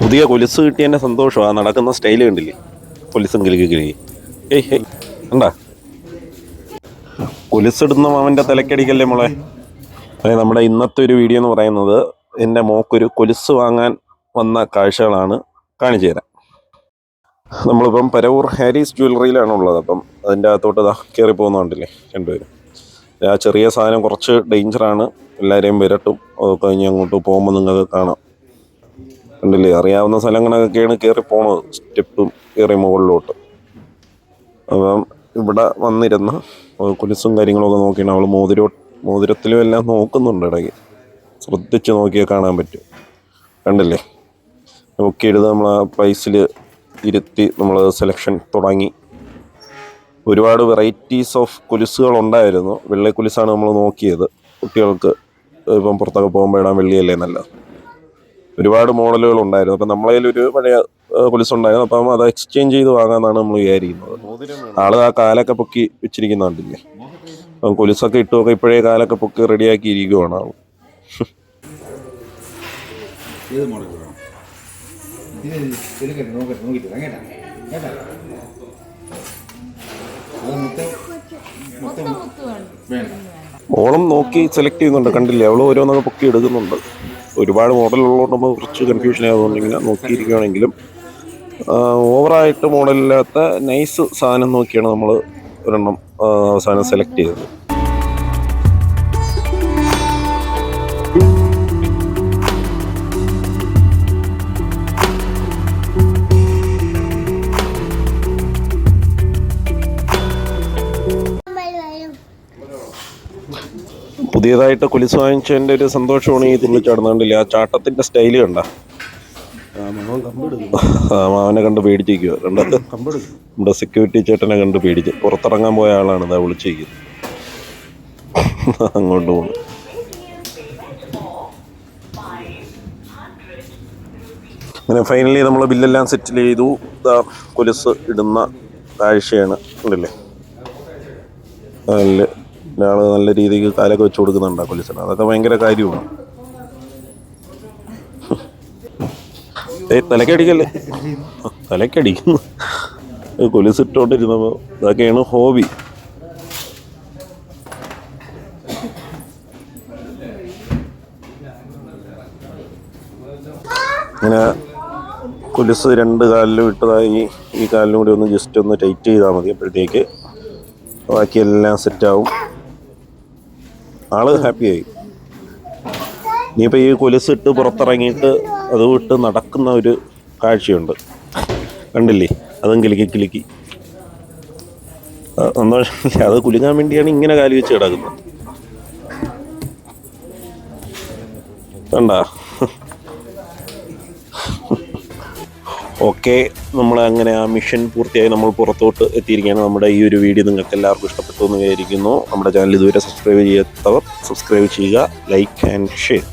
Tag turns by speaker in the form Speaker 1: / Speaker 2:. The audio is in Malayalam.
Speaker 1: പുതിയ കൊലുസ് കിട്ടിയതിന്റെ സന്തോഷമാണ് നടക്കുന്ന സ്റ്റൈൽ കണ്ടില്ലേ? കൊലുസും കിളിക്ക് കിളി ഏയ് കണ്ടാ? കൊലുസിടുന്ന മാമന്റെ തലക്കടിക്കല്ലേ മോളെ? അതെ നമ്മുടെ ഇന്നത്തെ ഒരു വീഡിയോ എന്ന് പറയുന്നത് എന്റെ മോക്കൊരു കൊലുസ് വാങ്ങാൻ വന്ന കാഴ്ചകളാണ് കാണിച്ചു തരാം നമ്മളിപ്പം പരവൂർ ഹാരീസ് ജ്വല്ലറിയിലാണ് ഉള്ളത് അപ്പം അതിന്റെ അകത്തോട്ട് ഇതാ കയറി പോകുന്നുണ്ടല്ലേ രണ്ടുപേരും. ആ ചെറിയ സാധനം കുറച്ച് ഡേഞ്ചറാണ് എല്ലാവരെയും വിരട്ടും. അത് കഴിഞ്ഞ് അങ്ങോട്ട് പോകുമ്പോൾ നിങ്ങൾക്ക് കാണാം. കണ്ടില്ലേ? അറിയാവുന്ന സ്ഥലങ്ങളൊക്കെയാണ് കയറി പോണത്. സ്റ്റെപ്പും കയറി മുകളിലോട്ട്. അപ്പം ഇവിടെ വന്നിരുന്ന കുലിസും കാര്യങ്ങളൊക്കെ നോക്കിയാണ് അവൾ മോതിരോ മോതിരത്തിലും എല്ലാം നോക്കുന്നുണ്ട് ഇടയ്ക്ക്. ശ്രദ്ധിച്ച് നോക്കിയാൽ കാണാൻ പറ്റും. കണ്ടില്ലേ? നോക്കിയെടുത്ത് നമ്മൾ ആ പ്രൈസിൽ ഇരുത്തി നമ്മൾ സെലക്ഷൻ തുടങ്ങി. ഒരുപാട് വെറൈറ്റീസ് ഓഫ് കുലിസുകൾ ഉണ്ടായിരുന്നു വെള്ളി കുലിസാണ് നമ്മൾ നോക്കിയത്. കുട്ടികൾക്ക് ഇപ്പം പുറത്തൊക്കെ പോകുമ്പോൾ ഇടാൻ വെള്ളിയല്ലേ നല്ലത്. ഒരുപാട് മോഡലുകൾ ഉണ്ടായിരുന്നു. അപ്പം നമ്മളതിൽ ഒരു പഴയ പോലീസ് ഉണ്ടായിരുന്നു. അപ്പം അത് എക്സ്ചേഞ്ച് ചെയ്ത് വാങ്ങാന്നാണ് നമ്മൾ വിചാരിക്കുന്നത്. ആൾ ആ കാലൊക്കെ പൊക്കി വെച്ചിരിക്കുന്നുണ്ടല്ലേ അപ്പം കൊലുസൊക്കെ ഇട്ടുമൊക്കെ ഇപ്പോഴേ കാലൊക്കെ പൊക്കി റെഡിയാക്കി ഇരിക്കുവാണ് ആൾ
Speaker 2: വേണ്ട
Speaker 1: ഓളം നോക്കി സെലക്ട് ചെയ്യുന്നുണ്ട്. കണ്ടില്ലേ? അവൾ ഓരോന്നൊക്കെ പൊക്കി എടുക്കുന്നുണ്ട്. ഒരുപാട് മോഡൽ ഉള്ളതുകൊണ്ട് നമ്മൾ കുറച്ച് കൺഫ്യൂഷൻ ആയതുകൊണ്ട് ഇങ്ങനെ നോക്കിയിരിക്കുകയാണെങ്കിലും ഓവറായിട്ട് മോഡലില്ലാത്ത നൈസ് സാധനം നോക്കിയാണ് നമ്മൾ ഒരെണ്ണം അവസാനം സെലക്ട് ചെയ്തത്. പുതിയതായിട്ട് കുലിസ് വാങ്ങിച്ചതിന്റെ ഒരു സന്തോഷമാണ് ഈ തുള്ളിച്ചാടുന്നുണ്ടല്ലേ ആ ചാട്ടത്തിന്റെ സ്റ്റൈൽ കണ്ട. മാവനെ കണ്ട് പേടിച്ചിരിക്കുക കണ്ടത് നമ്മുടെ സെക്യൂരിറ്റി ചേട്ടനെ കണ്ട് പേടിച്ച്. പുറത്തിറങ്ങാൻ പോയ ആളാണ് ഇതാ വിളിച്ചിരിക്കുന്നത് അങ്ങോട്ട് പോകുന്നു അങ്ങനെ ഫൈനലി നമ്മൾ ബില്ലെല്ലാം സെറ്റിൽ ചെയ്തു. കൊലുസ് ഇടുന്ന കാഴ്ചയാണ്. ഉണ്ടല്ലേ ഒരാൾ നല്ല രീതിക്ക് കാലൊക്കെ വെച്ച് കൊടുക്കുന്നുണ്ട് ആ കൊലുസിന് അതൊക്കെ ഭയങ്കര കാര്യമാണ്. ഏയ് തലക്കടിക്കല്ലേ? തലക്കടിക്കുന്നു. കൊലുസ് ഇട്ടോണ്ടിരുന്നപ്പോൾ ഇതൊക്കെയാണ് ഹോബി. ഇങ്ങനെ കൊലിസ് രണ്ട് കാലിലും ഇട്ടതായി. ഈ കാലിലും കൂടി ഒന്ന് ജസ്റ്റ് ഒന്ന് ടൈറ്റ് ചെയ്താൽ മതി അപ്പോഴത്തേക്ക് ബാക്കിയെല്ലാം സെറ്റാവും. ആൾ ഹാപ്പിയായി. ഇനിയിപ്പോൾ ഈ കൊലുസിട്ട് പുറത്തിറങ്ങിയിട്ട് അത് വിട്ട് നടക്കുന്ന ഒരു കാഴ്ചയുണ്ട്. കണ്ടില്ലേ? അതും കിലുക്കി കിലുക്കി. സന്തോഷമില്ല അത് കുലുങ്ങാൻ വേണ്ടിയാണ് ഇങ്ങനെ കാലി വെച്ച് കിടക്കുന്നത്. കണ്ട? ഓക്കെ നമ്മൾ അങ്ങനെ ആ മിഷൻ പൂർത്തിയായി നമ്മൾ പുറത്തോട്ട് എത്തിയിരിക്കുകയാണ്. നമ്മുടെ ഈ ഒരു വീഡിയോ നിങ്ങൾക്ക് എല്ലാവർക്കും ഇഷ്ടപ്പെട്ടു എന്ന് വിചാരിക്കുന്നു. നമ്മുടെ ചാനൽ ഇതുവരെ സബ്സ്ക്രൈബ് ചെയ്യാത്തവർ സബ്സ്ക്രൈബ് ചെയ്യുക ലൈക്ക് ആൻഡ് ഷെയർ